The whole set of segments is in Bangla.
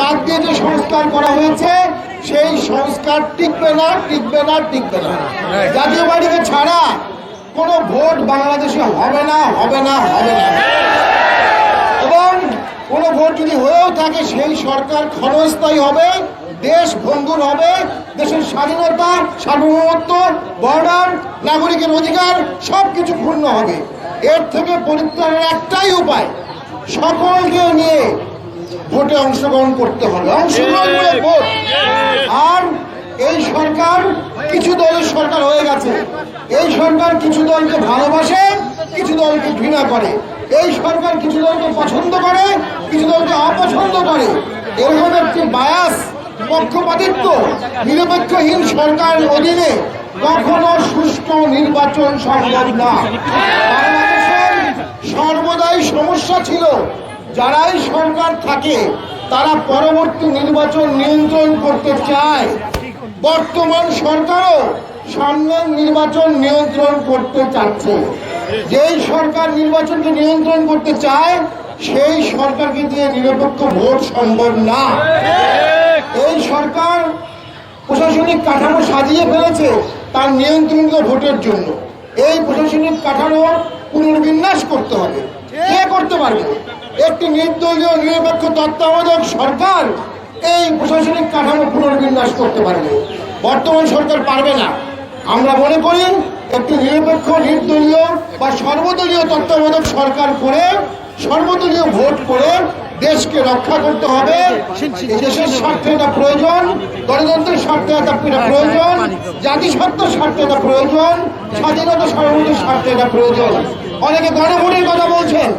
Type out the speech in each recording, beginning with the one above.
বাদ দিয়ে যে সংস্কার করা হয়েছে, সেই সংস্কার টিকবে না টিকবে না টিকবে না। জাতীয় বাড়িকে ছাড়া কোনো ভোট বাংলাদেশে হবে না হবে না হবে না। এবং কোনো ভোট যদি হয়েও থাকে, সেই সরকার ক্ষণস্থায়ী হবে, দেশ ভঙ্গুর হবে, দেশের স্বাধীনতা, সার্বভৌমত্ব, বর্ডার, নাগরিকের অধিকার সব কিছু ক্ষুণ্ণ হবে। এর থেকে পরিত্রাণের একটাই উপায়, সকলকে নিয়ে ভোটে অংশগ্রহণ করতে হবে। অংশগ্রহণ ভোট। আর এই সরকার কিছু দলের সরকার হয়ে গেছে। এই সরকার কিছু দলকে ভালোবাসে কিছু দলকে ঘৃণা করে। এই সরকার কিছু দলকে পছন্দ করে কিছু দলকে অপছন্দ করে। এরকম একটি বায়াস পক্ষপাতিত্ব নিরপেক্ষহীন সরকার অধীনে কখনো সুষ্ঠু নির্বাচন সম্ভব না। বাংলাদেশের সর্বদাই সমস্যা ছিল যারাই সরকার থাকে, তারা পরবর্তী নির্বাচন নিয়ন্ত্রণ করতে চায়। বর্তমান সরকারও সামনের নির্বাচন নিয়ন্ত্রণ করতে চাচ্ছে। যেই সরকার নির্বাচনকে নিয়ন্ত্রণ করতে চায়, সেই সরকারকে দিয়ে নিরপেক্ষ ভোট সম্ভব না। এই সরকার প্রশাসনিক কাঠামো সাজিয়ে ফেলেছে তার নিয়ন্ত্রণীয় ভোটের জন্য। এই প্রশাসনিক কাঠামো পুনর্বিন্যাস করতে হবে। করতে পারবে। একটি নির্দলীয় নিরপেক্ষ তত্ত্বাবধায়ক সরকার এই প্রশাসনিক কাঠামো পুনর্বিন্যাস করতে পারবে। বর্তমান সরকার পারবে না। আমরা মনে করি একটি নিরপেক্ষ, নির্দলীয় বা সর্বদলীয় তত্ত্বাবধায়ক সরকার করে, সর্বদলীয় ভোট করে দেশকে রক্ষা করতে হবে। দেশের স্বার্থে এটা প্রয়োজন, গণতন্ত্রের স্বার্থে এটা প্রয়োজন জাতিসত্তার স্বার্থে এটা প্রয়োজন, স্বাধীনতা সার্বভৌমের স্বার্থে এটা প্রয়োজন। অনেকে গণভোটের কথা বলছেন।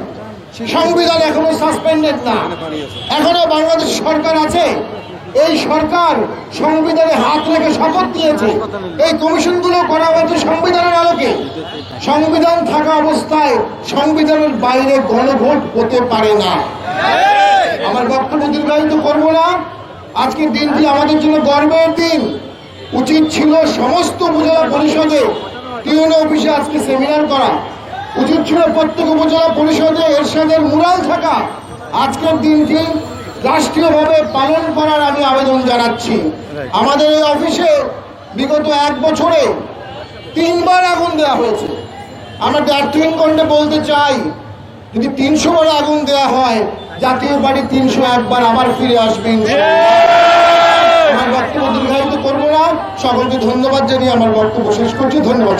সংবিধান এখনও সাসপেন্ডেড না। এখনও বাংলাদেশ সরকার আছে। এই সরকার সংবিধানে হাত রেখে শপথ দিয়েছে এই কমিশনগুলো করা হয়েছে সংবিধানের আলোকে। সংবিধান থাকা অবস্থায় সংবিধানের বাইরে গণভোট হতে পারে না। আমার বক্তব্য দীর্ঘায়িত করব না। আজকের দিনটি আমাদের জন্য গর্বের দিন। উচিত ছিল সমস্ত উপজেলা পরিষদে টিউনো অফিসে আজকে সেমিনার করা। উচিত ছিল প্রত্যেক উপজেলা পরিষদে এরশাদের মুরাল থাকা। আজকের দিনটি রাষ্ট্রীয়ভাবে পালন করার আমি আবেদন জানাচ্ছি। আমাদের এই অফিসে বিগত এক বছরে তিনবার আগুন দেওয়া হয়েছে। আমরা ডার্থিন কণ্ঠে বলতে চাই, যদি তিনশো বার আগুন দেওয়া হয়, জাতীয় বাড়ি তিনশো একবার আবার ফিরে আসবেন আমার বক্তব্য দীর্ঘায়িত করব না। সকলকে ধন্যবাদ জানিয়ে আমার বক্তব্য শেষ করছি। ধন্যবাদ